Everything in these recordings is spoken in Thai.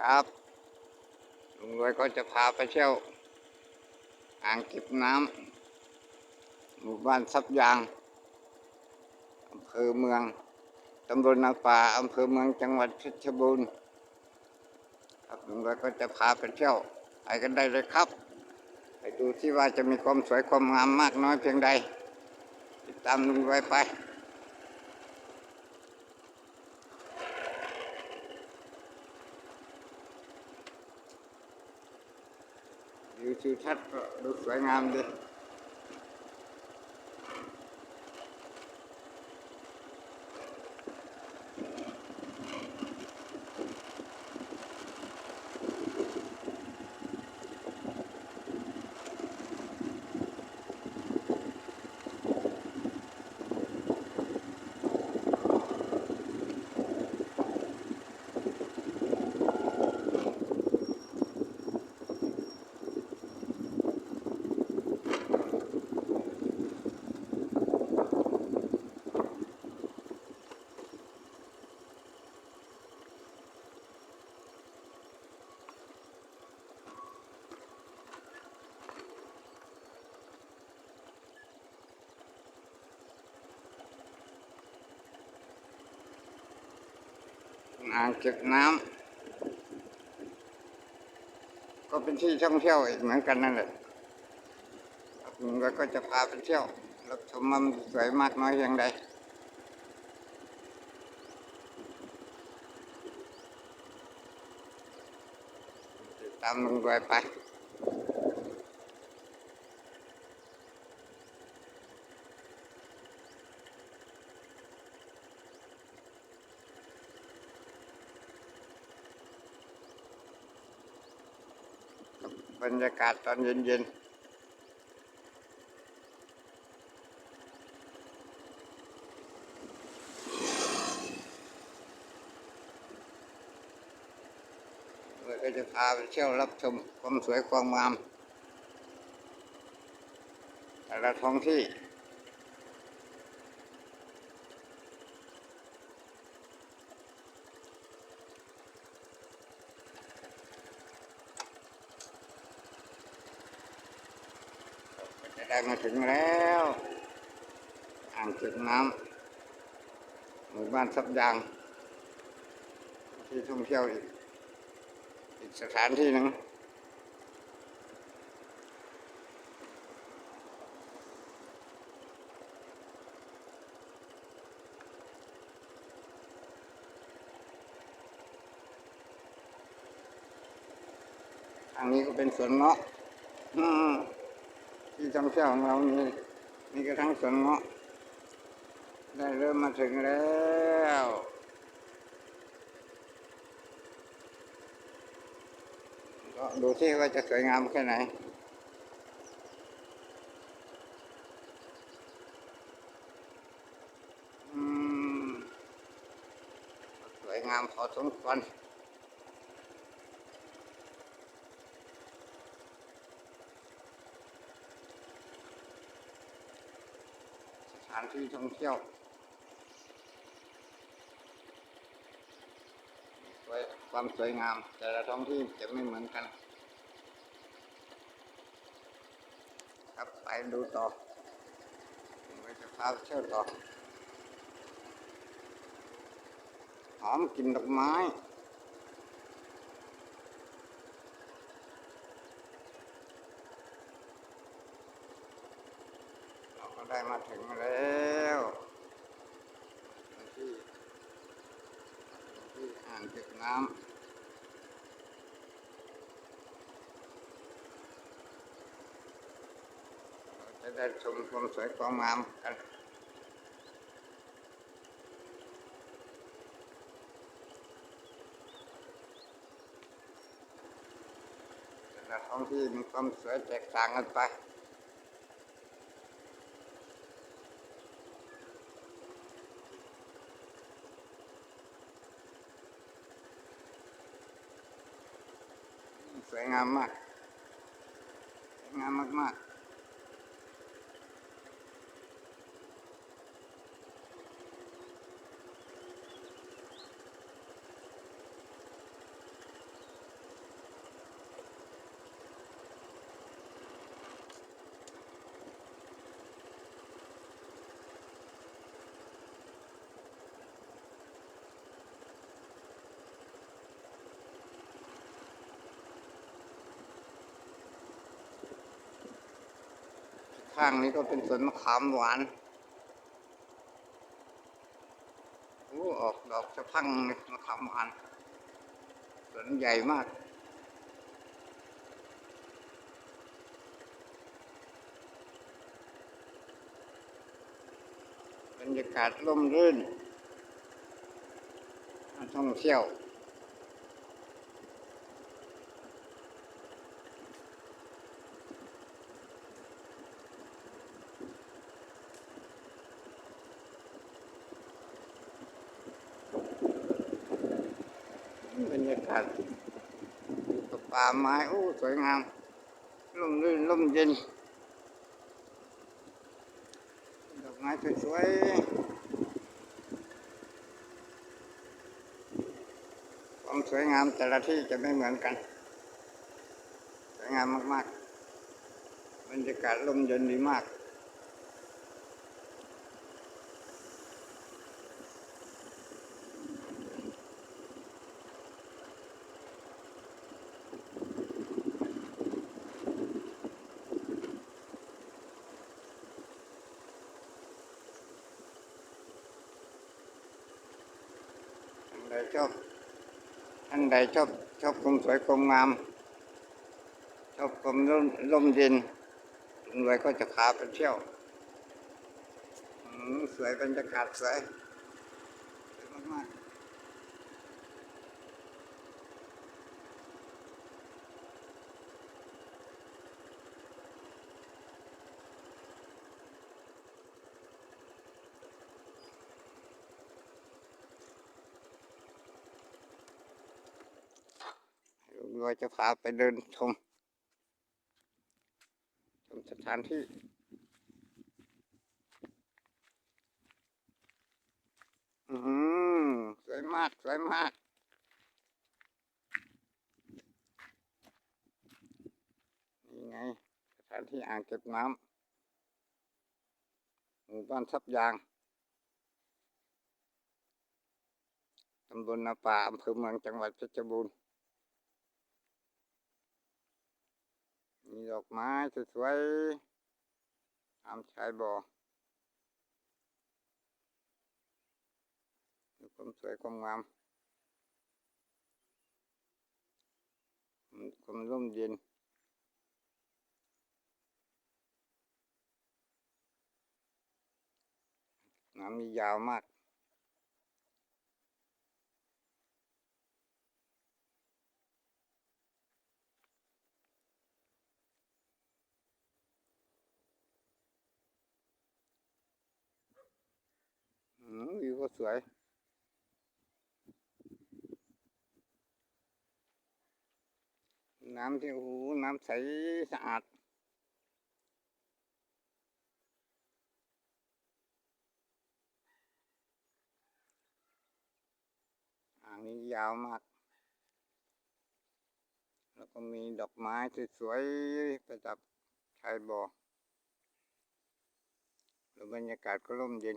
ครับลุงรวยก็จะพาไปเที่ยว อ่างเก็บน้ำหมู่บ้านทรัพยางอำเภอเมืองตำบลนาป่าอำเภอเมืองจังหวัดเพชรบูรณ์ครับลุงรวยก็จะพาไปเที่ยวไปกันได้เลยครับ ไปดูที่ว่าจะมีความสวยความงามมากน้อยเพียงใดติดตามลุงรวยไป ทิวทัศน์ก็ดูสวยงามดี อ่างเก็บน้ำก็เป็นที่ท่องเที่ยวอีกเหมือนกันนั่นแหละครับลุงก็จะพาไปเที่ยวรับชมมันสวยมากน้อยอย่างไรติดตามลงไป บรรยากาศตอนเย็นๆเราก็จะพาไปเที่ยวรับชมความสวยความงามแต่ละท้องที่ ก็จะได้ มาถึงแล้ว อ่างเก็บน้ำหมู่บ้านทับยาง ที่ท่องเที่ยวอีกอีกสถานที่หนึ่งทางนี้ก็เป็นสวนเงาะ ที่ท่องเที่ยวของเรานี่นี่ก็ทั้งสวนเงาะ ได้เริ่มมาถึงแล้วก็ดูที่ว่าจะสวยงามแค่ไหนอืมสวยงามพอสมควร สถาน ที่ท่องเที่ยวความสวยงาม แต่ละท้องที่จะไม่เหมือนกัน ครับไปดูต่อผมก็จะพาเที่ยวต่อ หอมกลิ่นดอกไม้ เราก็ได้ มาถึงแล้วที่ที่อ่างเก็บน้ำเราจะได้ชมความสวยความงามกันแต่ละท้องที่มีความสวยแตกต่างกันไป งามมากสวยงามมากๆ ข้างนี้ก็เป็นสวนมะขามหวานโอ้ออกดอกสะพังมะขามหวานสวนใหญ่มาก บรรยากาศร่มรื่นน่าท่องเที่ยว บรรยากาศกับ ป่าไม้โอ้สวยงามร่มรื่นร่มเย็นดอกไม้สวยๆความสวยงามแต่ละที่จะไม่เหมือนกัน สวยงามมากๆบรรยากาศร่มเย็นดีมาก ดชอบท่านใดชอบชอบความสวยความงาม ชอบความร่มร่มเย็นคนรวยก็จะพาไปเที่ยวสวยบรรยากาศสวยสวยมากๆ ลุงรวยจะพาไปเดินชม ชมสถานที่อืมสวยมาก สวยมากนี่ไง สถานที่อ่างเก็บน้ำหมู่บ้านทับยางตำบลนาป่าอำเภอเมืองจังหวัดเพชรบูรณ์ มีดอกไม้สวยๆตามชายบ่อมีความสวยความงามความร่มเย็นน้ำมียาวมาก วิวก็สวย น้ำที่โอ้โหน้ำใสสะอาดอ่างนี้ยาวมาก แล้วก็มีดอกไม้สวยๆประดับชายบ่อแล้วบรรยากาศก็ร่มเย็น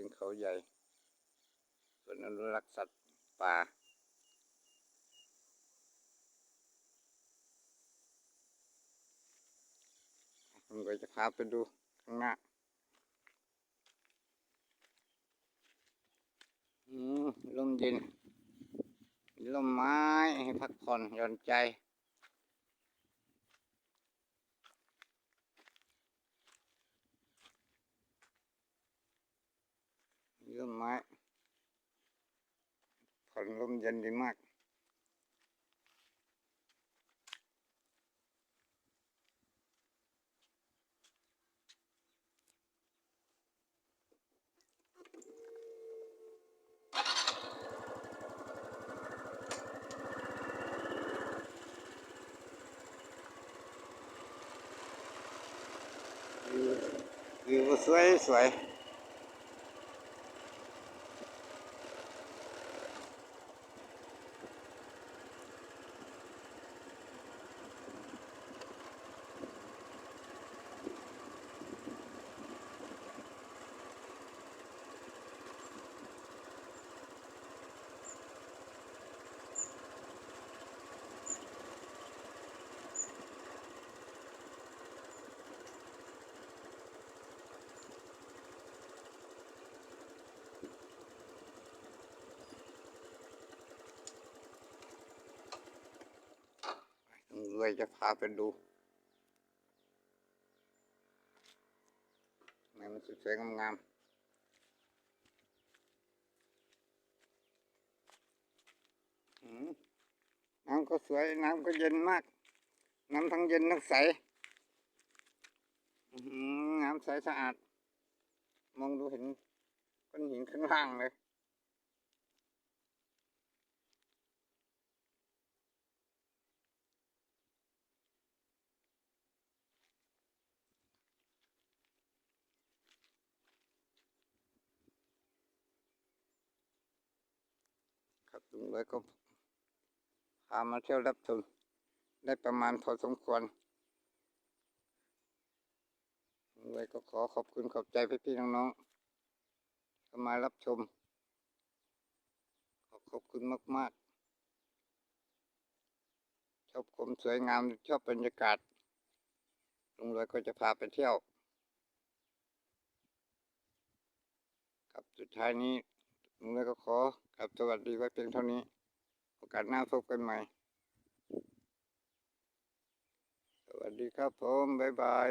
นู้นก็เป็นเขาใหญ่ส่วนอนุรักษ์สัตว์ป่า ผมก็จะพาไปดูข้างหน้าลมเย็นลมไม้ให้พักผ่อนหย่อนใจ มีลมไม้ผ่อนลมเย็นดีมาก วิวสวยสวย วยจะพาไปดูแม่มันสวยๆงามๆอืมน้ำก็สวย น้ำก็เย็นมาก น้ำทั้งเย็นทั้งใสน้ำใสสะอาด มองดูเห็นก้อนหินข้างล่างเลย ลุงเลยก็พามาเที่ยวรับชมได้ประมาณพอสมควรลุงเลยก็ขอขอบคุณขอบใจพี่ๆน้องๆที่มารับชม ขอขอบคุณมากๆ ชอบความสวยงามชอบบรรยากาศลุงเลยก็จะพาไปเที่ยว ครับสุดท้ายนี้ ลุงเลยก็ขอกับสวัสดีไว้เพียงเท่านี้ โอกาสหน้าพบกันใหม่ สวัสดีครับผม บ๊ายบาย